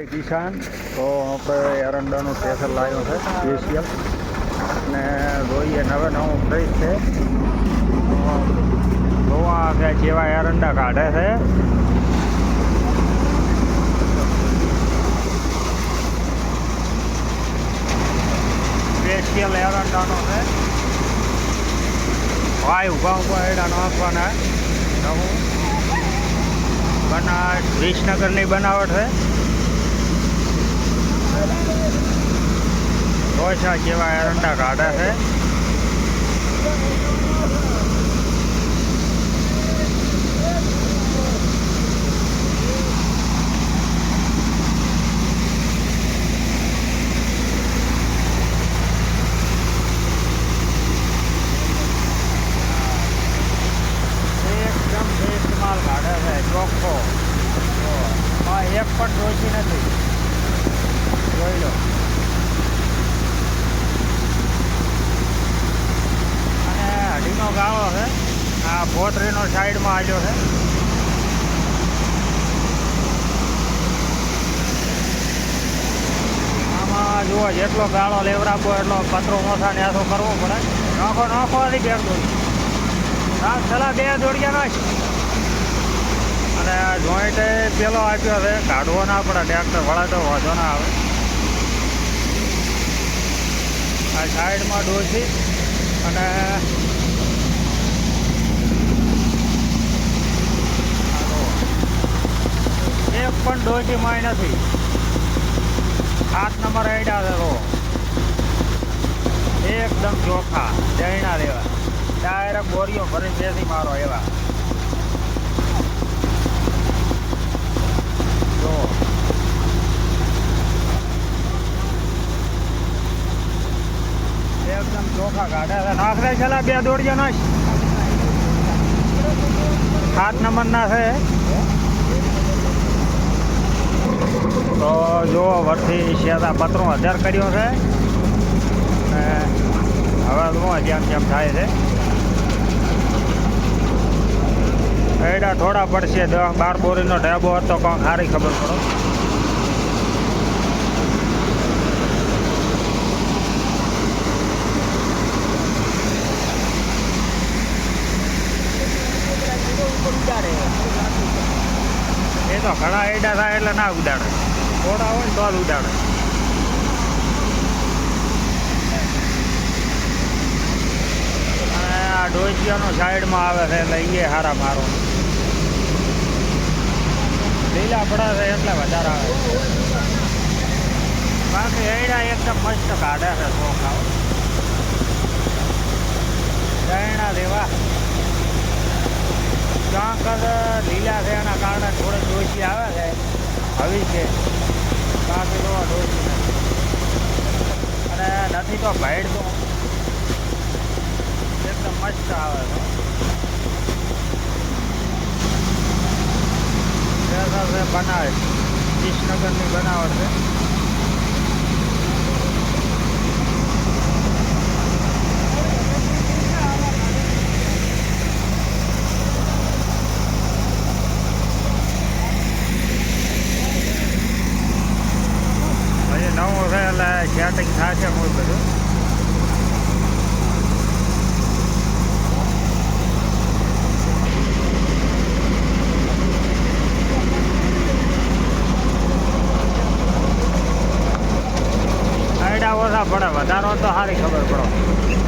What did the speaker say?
જય કિસાન તો આપણે એરંડાનું સ્પેશલ લાવ્યો છે સ્પેશિયલ અને જોઈએ નવે નવું ફ્રીજ છે તો જોવા કે જેવા એરંડા કાઢે છે સ્પેશિયલ એરંડાનો છે ભાઈ ઊભા ઊભા એડા નાખવાના નવું બના વિસનગરની બનાવટ છે ઓછા જેવા એરંડા કાઢે છે. ચોખ્ખો. એક પણ ડોસી નથી. જોઈ લો અને અઢીનો ગાળો છે પોતરીનો સાઈડમાં આવ્યો છે. આમાં જુઓ, જેટલો ગાળો લેવરાવો એટલો પતરો મોથા ને આસો કરવો પડે. નાખો નાખો આની બે દોડી હા છેલ્લા બે દોડિયા નાખ. અને જોઈન્ટે પેલો આપ્યો છે, કાઢવો ના પડે, ટ્રેક્ટર વળે તો વાંધો ના આવે. આ સાઈડમાં ડોસી અને આ જુઓ. એક પણ માય નથી. આઠ નંબર આઈડા છે એકદમ ચોખા જૈણા લેવા. ડાયરેક્ટ બોરીઓ ભરીને બેસી મારો એવા. જો. એકદમ ચોખા કાઢે છે. નાખરે છેલ્લા બે દોડિયા નાખ સાત નંબરના છે તો જો વર્ષથી શિયાળા પત્રો હજાર કર્યો છે. હવે તો જેમ જેમ થાય છે. એડા થોડા પડશે દસ બાર બોરીનો ઢાબો હતો, કોણ સારી ખબર પડો. એ તો ઘણા એડા થાય એટલે ના ઉડાડે. થોડા હોય ને તો જ ઉડાડે. અને આ ડોસિયાનો સાઈડમાં આવે છે એટલે એ હારા મારો. લીલા પડા છે એટલે વધારે આવે. બાકી એડા એકદમ મસ્ત કાઢે છે ચોખા. દયણા દેવા. ક્યાંક લીલા એના કારણે થોડે ડોસી આવે છે. છે. બાકી તો ડોસી અને નથી તો ભાઈડ તો. એકદમ મસ્ત આવે છે બનાવે વિસનગરની બનાવટ છે એટલે સેટિંગ થશે કોઈ બધું. પડે વધારો તો સારી ખબર પડો.